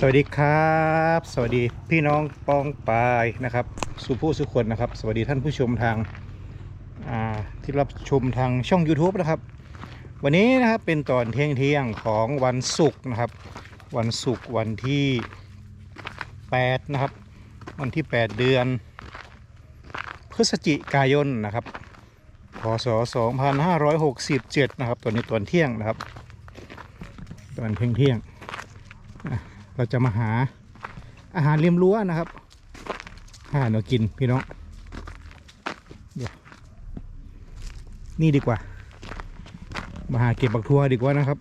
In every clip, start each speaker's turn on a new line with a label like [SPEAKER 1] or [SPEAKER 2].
[SPEAKER 1] สวัสดีครับ สวัสดีพี่น้องปองปายนะครับ สุผู้สุคนนะครับ สวัสดีท่านผู้ชมทางาที่รับชมทางช่อง YouTube นะครับ วันนี้นะครับเป็นตอนเที่ยงเที่ยงของวันศุกร์นะครับ วันศุกร์วันที่8นะครับ วันที่ 8 เดือน พฤศจิกายนนะครับพศ2567 นะครับตอนนี้ตอนเที่ยงนะครับ ตอนเที่ยงเที่ยง เราจะมาหาอาหารริมรั้วนะครับหาเนากินพี่น้องเดี๋ยวนี่ดีกว่า มาหาเก็บบักทัวดีกว่านะครับ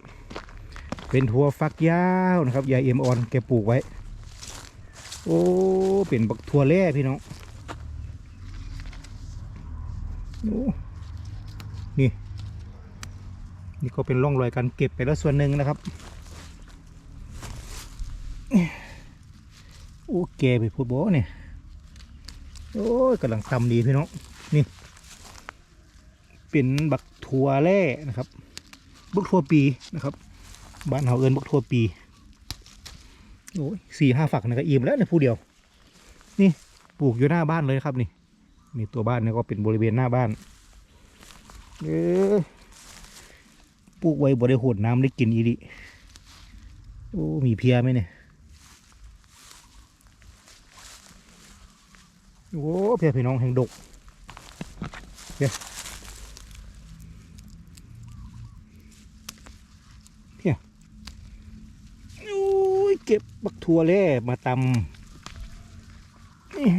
[SPEAKER 1] เป็นทัวฟักยาวนะครับยายเอ็มออนแกปลูกไว้ โอ้เป็นบักทัวแร่พี่น้องโอ้นี่ นี่ก็เป็นร่องรอยการเก็บไปแล้วส่วนหนึ่งนะครับ โอ้แกไปพูดโบเนี่ยโอ้ยกำลังตำดีพี่น้องนี่ เป็นบักทัวแร่นะครับ บักทัวปีนะครับ บ้านเฮาเอินบักทัวปีโอ้ยสี่ห้าฝักนะก็อิ่มแล้วในผู้เดียว นี่ปลูกอยู่หน้าบ้านเลยครับนี่นี่ตัวบ้านเนี่ยก็เป็นบริเวณหน้าบ้านเออปลูกไว้บ่ได้โหดน้ำได้กินอีดิโอ้มีเพียไหมเนี่ย โอ้เพียพี่น้องแห่งดกเพียเพียโอ้ยเก็บบักทัวแล่มาตำนี่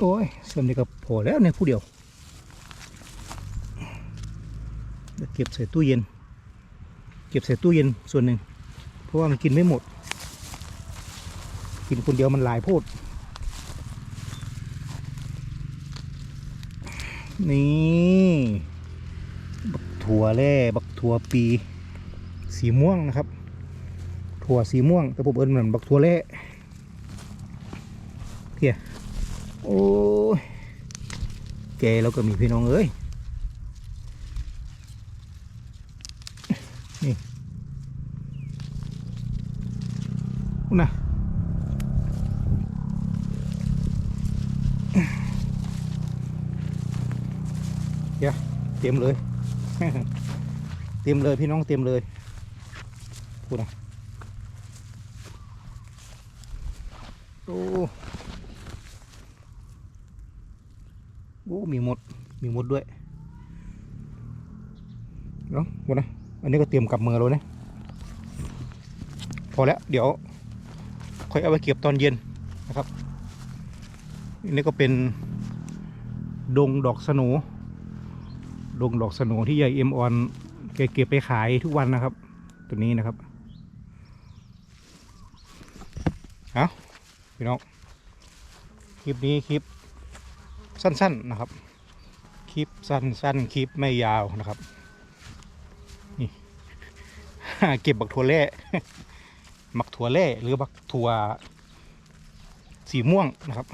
[SPEAKER 1] โอ้ยส่วนนี้ก็พอแล้วในผู้เดียว เดี๋ยวเก็บใส่ตู้เย็น เก็บใส่ตู้เย็นส่วนหนึ่ง เพราะว่ามันกินไม่หมด กินคนเดียวมันหลายโพด นี่บักถั่วแร่บักถั่วปี สีม่วงนะครับ ถั่วสีม่วง แต่ผมเอินเหมือนบักถั่วแร่เพียโอ้ยแกแล้วก็มีพี่น้องเอ้ย นะเดี๋ยวเตรียมเลย เตรียมเลยพี่น้องเตรียมเลยพูดนะโอ้โอ้มีหมด มีหมดด้วยเนาะหมดนะ อันนี้ก็เตรียมกลับมือแล้วนะ พอแล้วเดี๋ยวค่อยเอาไปเก็บตอนเย็นนะครับ อันนี้ก็เป็นดงดอกสโหนดงดอกสโหนที่ยายเอ็มออนแกเก็บไปขายทุกวันนะครับ ตัวนี้นะครับ เอาพี่น้อง คลิปนี้คลิปสั้นๆนะครับ คลิปสั้นๆ คลิปไม่ยาวนะครับ เก็บบักถั่วแร่มักถั่วเล่หรือบักถั่วสีม่วงนะครับ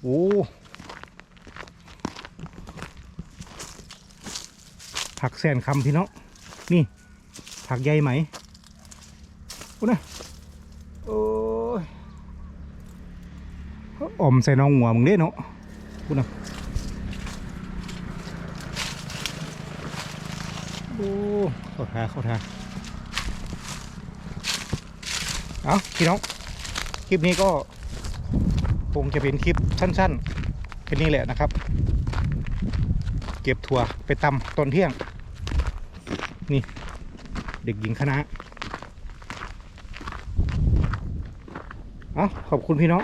[SPEAKER 1] โอ้ผักแสนคำพี่น้อง นี่ผักใหญ่ไหมโอ้นะโอ้ยอมใส่น้องหัวมึงเด้เนาะพูดนะโอ้ เข้าทาเข้าทาเอาพี่น้อง คลิปนี้ก็ คงจะเป็นคลิปสั้นๆแค่นี้แหละนะครับ เก็บถั่วไปตำตอนเที่ยง นี่ เด็กหญิงคณะเอาขอบคุณพี่น้อง